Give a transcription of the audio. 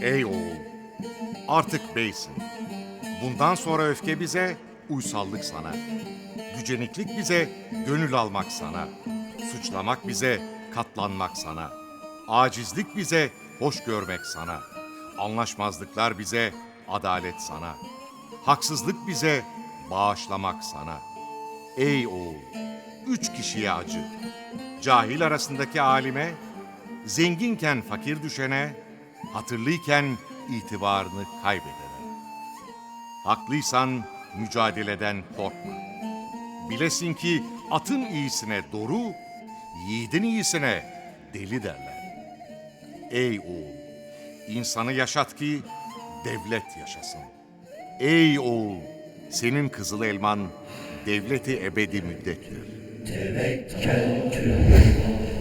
Ey oğul, artık beysin. Bundan sonra öfke bize, uysallık sana. Güceniklik bize, gönül almak sana. Suçlamak bize, katlanmak sana. Acizlik bize, hoş görmek sana. Anlaşmazlıklar bize, adalet sana. Haksızlık bize, bağışlamak sana. Ey oğul, üç kişiye acı. Cahil arasındaki alime, zenginken fakir düşene, hatırlıyken itibarını kaybedene. Haklıysan mücadeleden korkma. Bilesin ki atın iyisine doru, yiğidin iyisine deli derler. Ey oğul, insanı yaşat ki devlet yaşasın. Ey oğul, senin kızıl elman devleti ebedi müddettir. Tevekkeltü Teala